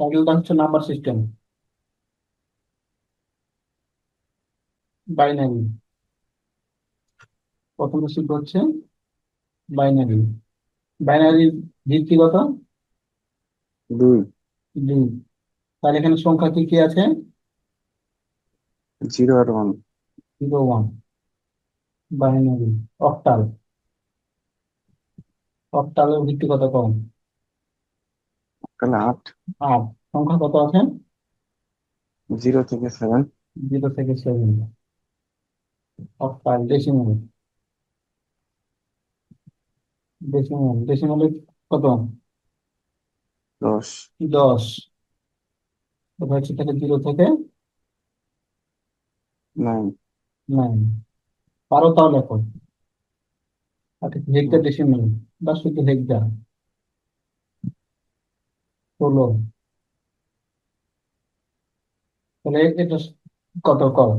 টাইটেলটা হচ্ছে number system. Binary প্রথম শিখব হচ্ছে বাইনারি বাইনারি ভিত্তিগত দুই। দুই। তাহলে এখানে সংখ্যা কি কি আছে? জিরো আর one. Zero one. Binary octal অক্টালের ভিত্তি ভিত্তিগত কম। তাহলে আট আট সংখ্যা কত আছে? জিরো থেকে সেভেন। জিরো থেকে সেভেন। অক্টাল ডেসিমাল ডেসিমাল ডেসিমালে কত? দশ। দশ। হচ্ছে থেকে জিরো থেকে? নাইন। নাইন। পারো তাও লেখো আচ্ছা হেক্টর ডেসিমাল বা শুধু হেক্টর ষোলো তাহলে এটা কত কর?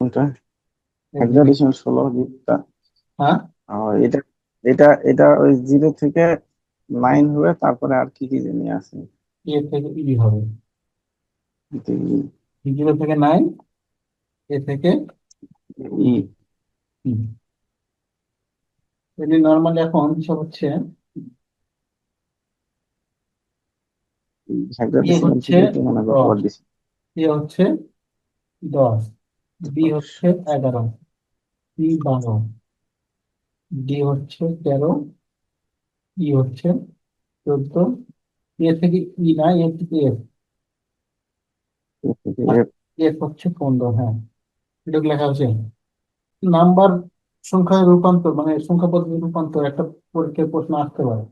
কোনটা ষোলো হ্যাঁ। আর এটা এটা এটা ওই জিরো থেকে নাইন হবে তারপরে আর কি কি জানি আছে? এ থেকে ই হবে। জিরো থেকে নাইন এ থেকে ই। ই। নর্মালি এখন সব হচ্ছে একদম ইয়ে ডিসিমাল হচ্ছে থেকে মনে করো দশ। আবার দিছি এ হচ্ছে দশ। বি হচ্ছে এগারো। সি বারো। ডি হচ্ছে তেরো। ই হচ্ছে চোদ্দ। এ থেকে ই না এ থেকে এফ এফ হচ্ছে পনেরো হ্যাঁ। এটা লেখা আছে। নাম্বার সংখ্যায় রূপান্তর মানে সংখ্যা পদ্ধতি রূপান্তর একটা পরীক্ষায় প্রশ্ন আসতে পারে।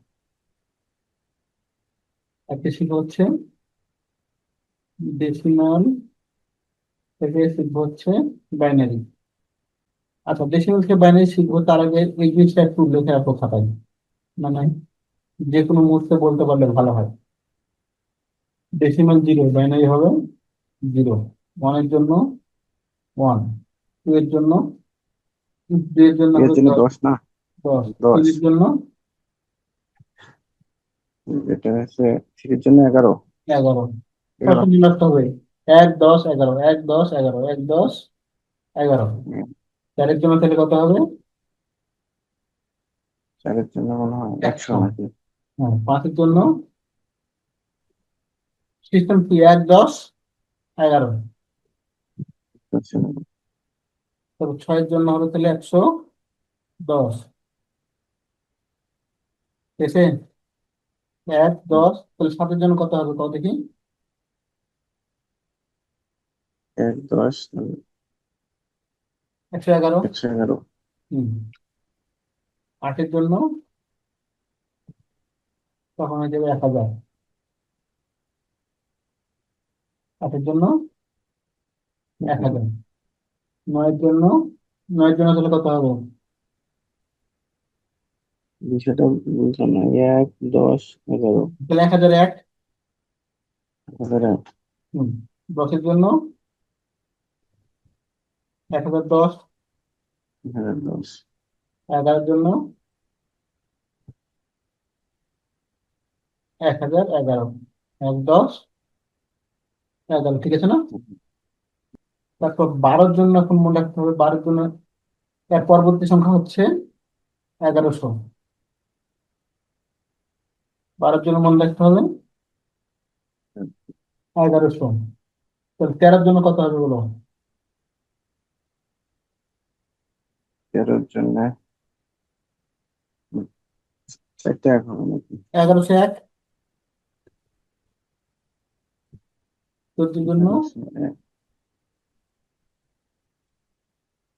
একটা শিখা হচ্ছে ডেসিমাল থেকে শিখব হচ্ছে বাইনারি আচ্ছা ডেসিমাল থেকে বাইনারি শিখব তার আগে এই জিনিসটা একটু লিখে রাখো খাতায়। মানে যে কোনো মুহূর্তে বলতে পারলে ভালো হয়। ডেসিমাল জিরো বাইনারি হবে জিরো ওয়ানের জন্য ওয়ান টু এর জন্য দুই এর জন্য এর দশ না? দশ। তিনের জন্য এটা হচ্ছে থ্রির জন্য এগারো। এগারো। কত মিলাতে হবে এক দশ এগারো। এক দশ এগারো। এক দশ এগারো। চারের জন্য তাহলে কত হবে? চারের জন্য মনে হয় একশো। নাকি? হ্যাঁ পাঁচের জন্য সিস্টেম কি? এক দশ এগারো। তারপর ছয়ের জন্য হবে তাহলে একশো দশ। ঠিক আছে? এক দশ তাহলে সাতের জন্য কত হবে কত দেখি? এক দশ একশো এগারো। একশো এগারো। হুম আটের জন্য তখন হয়ে যাবে এক হাজার। আটের জন্য এক হাজার। নয়ের জন্য নয়ের জন্য তাহলে কত হবে? বিষয়টা বুঝলাম না। এক দশ এগারো। তাহলে এক হাজার এক। এক হুম দশের জন্য এক হাজার দশ। দশ। এগারোর জন্য এক হাজার এগারো। এক দশ। এগারো ঠিক আছে না? তারপর বারোর জন্য এখন মনে রাখতে হবে বারোর জন্য এর পরবর্তী সংখ্যা হচ্ছে এগারোশো। বারোর জন্য মনে রাখতে হবে এগারোশো। তাহলে তেরোর জন্য কত হবে বলো? তেরোর জন্য এগারোশো এক। চোদ্দোর জন্য?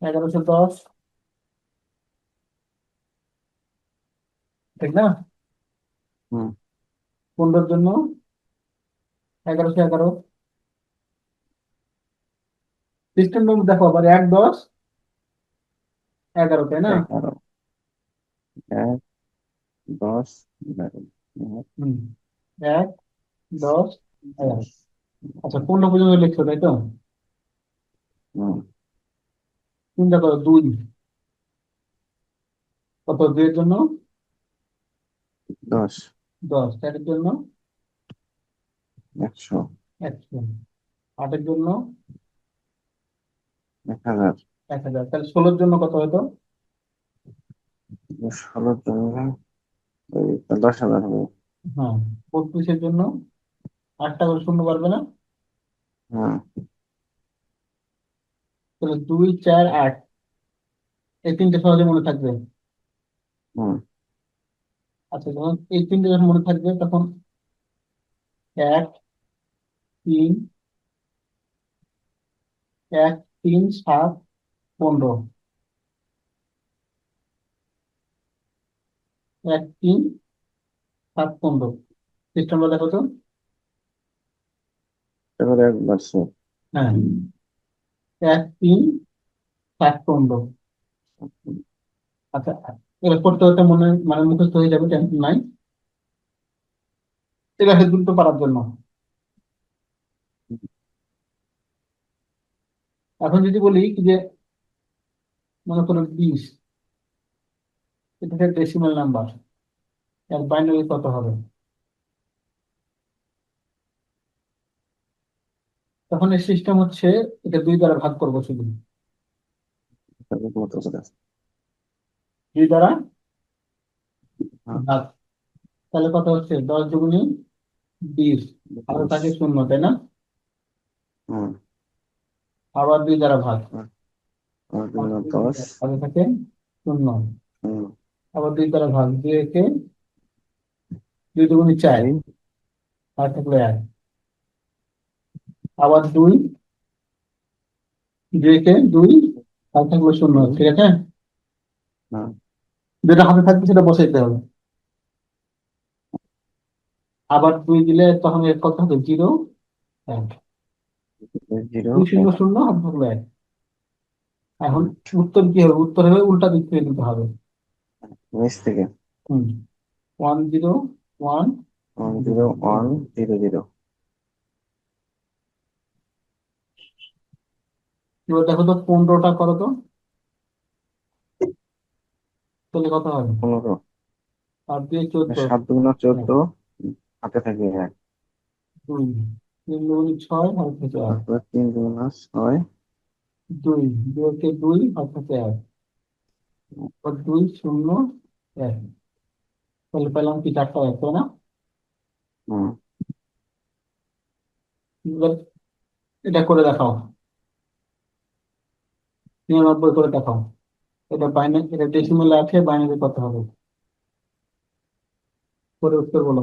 এগারোশো দশ। ঠিক না? হুম। পনেরোর জন্য এগারোশো এগারো। সিস্টেম দেখো আবার এক দশ এগারো তাই না? এগারো এক দশ এগারো এক, হুম। এক দশ এগারো। আচ্ছা পনেরো পর্যন্ত লিখছো তাই তো? হুম, চিন্তা করো দুই। কত দুইয়ের জন্য? দশ। দশ চারের জন্য? একশো। একশো। আটের জন্য? এক হাজার। এক হাজার। তাহলে ষোলোর জন্য কত হতো? ষোলোর জন্য দশ হাজার হবে। হ্যাঁ। বত্রিশের জন্য? আটটা করে শূন্য পারবে না? হ্যাঁ। তাহলে দুই চার আট। এই তিনটে সহজে মনে থাকবে? হুম আচ্ছা যখন এই তিনটে যখন মনে থাকবে তখন এক তিন এক তিন সাত পনেরো। এক তিন সাত পনেরো। সিস্টেমটা দেখো তো। এবারে একবার হ্যাঁ। এক তিন সাত পনেরো। আচ্ছা এটা করতে করতে মনে মানে মুখস্থ হয়ে যাবে টেনশন নাই এটা দ্রুত পারার জন্য। এখন যদি বলি যে, মনে করো বিশ, এটা একটা ডেসিমাল নাম্বার এর বাইনারি কত হবে? তখন এই সিস্টেম হচ্ছে, এটা দুই দ্বারা ভাগ করব শুধু। দুই দ্বারা? হ্যাঁ। ভাগ তাহলে কত হচ্ছে দশ দুগুণে বিশ। আরও থাকে শূন্য তাই না? আবার দুই দ্বারা ভাগ। আমার আগে থাকে শূন্য। আবার দুই দ্বারা ভাগ দুই একে দুই দুগুণে চার। আর থাকল এক। আবার দুই দুই একে দুই আর থাকল শূন্য। ঠিক আছে? হ্যাঁ। যেটা হাতে থাকবে সেটা বসাইতে হবে। আবার দুই দিলে তখন এর কত হবে? জিরো? এক। শূন্য শূন্য হাতে থাকল এক। এখন উত্তর কি হবে? উত্তর হবে উল্টা দিক থেকে দিতে হবে। নিচ থেকে। হুম। One zero one. One zero one zero zero. এবার দেখো তো পনেরোটা করো তো তাহলে কত হবে পনেরো আর দুই চোদ্দ। সাত দুগুণ চোদ্দ হাতে থাকে এক। দুই। তিন দুগুণ ছয় হাত থেকে এক। তারপরে তিন দুগুণ ছয়। দুই। দুইকে দুই হাত থেকে এক দুই শূন্য এক। তাহলে পেলাম কি চারটা এক তাই না? হুম। এটা করে দেখাও। নিরানব্বই করে দেখাও। এটা বাইনারি এটা ডেসিমেলে আছে বাইনারি কত হবে। করে উত্তর বলো।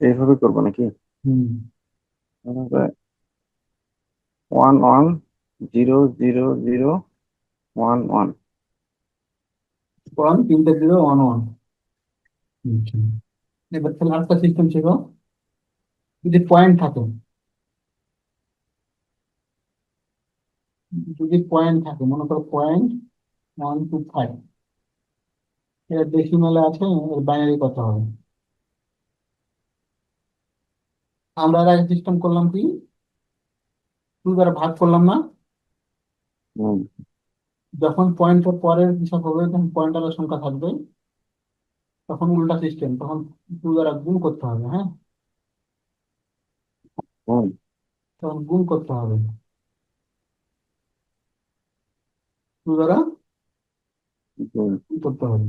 এইভাবে করব নাকি? হুম। One one zero zero zero one one. One তিনটে জিরো ওয়ান ওয়ান। এবার তাহলে আরেকটা সিস্টেম ছিল যদি পয়েন্ট থাকে যদি পয়েন্ট থাকে মনে করো পয়েন্ট ওয়ান টু ফাইভ এটা ডেসিমেলে আছে এর বাইনারি কত হবে? আমরা এর আগে সিস্টেম করলাম কি? টু ভাগ করলাম না? যখন পয়েন্টের পরের হিসাব হবে তখন পয়েন্টারের সংখ্যা থাকবে। তখন উল্টা সিস্টেম তখন টু দ্বারা গুণ করতে হবে হ্যাঁ? তখন গুণ করতে হবে টু দ্বারা করতে হবে।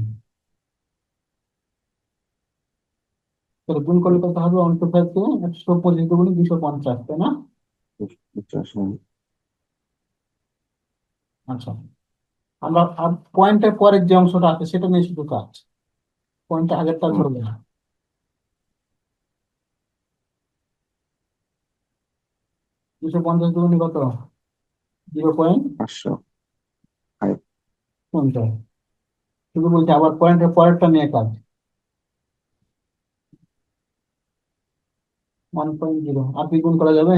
তাহলে গুণ করলে কত হবে? একশো পঁচিশ দুগুণে দুশো পঞ্চাশ তাই না? আচ্ছা। আমরা পয়েন্টের পরের যে অংশটা আছে সেটা নিয়ে শুধু কাজ। পয়েন্টের আগেরটা না। দুশো পঞ্চাশ দুগুণে কত? Zero point? পাঁচশো। পঞ্চাশ শুধু বলছি আবার পয়েন্টের পরেরটা নিয়ে কাজ। ওয়ান পয়েন্ট জিরো আর কি গুণ করা যাবে?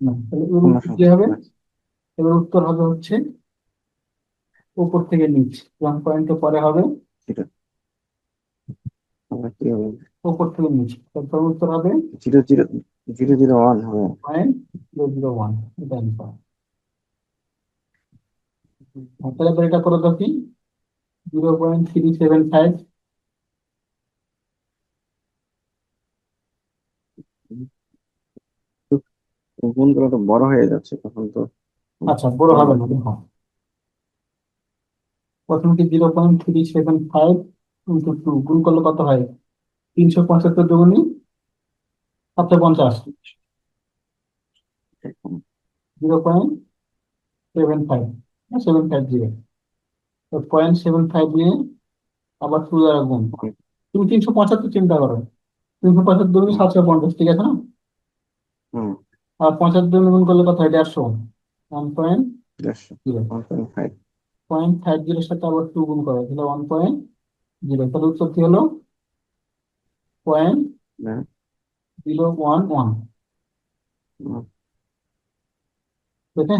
না তাহলে কি হবে? এবার উত্তর হবে হচ্ছে উপর থেকে নিচ। ওয়ান পয়েন্টের পরে হবে। উপর থেকে নিচ। তারপর উত্তর হবে? Zero zero zero zero one হবে। পয়েন্ট জিরো জিরো ওয়ান এটা আচ্ছা, তাহলে এটা করে দাও zero point three seven five. গুণগুলো তো বড় হয়ে যাচ্ছে তখন তো আচ্ছা বড় হবে না দেখো প্রথমটি zero point three seven five into two গুণ করলে কত হয়? তিনশো পঁচাত্তর দুগুণী সাতশো পঞ্চাশ। Zero point seven five. Seven five zero. Point seven five দিয়ে আবার টু দ্বারা গুণ। তুমি তিনশো পঁচাত্তর চিন্তা করো। তিনশো পঁচাত্তর দুগুণি সাতশো পঞ্চাশ ঠিক আছে না? হুম। আর পঁচাত্তর গুণ করলে কত হয়? দেড়শো। ওয়ান পয়েন্ট পয়েন্ট ফাইভ জিরোর সাথে আবার টু গুণ করো। তাহলে ওয়ান পয়েন্ট জিরো তাহলে উত্তর কি হলো? Point zero one one. ঠিক আছে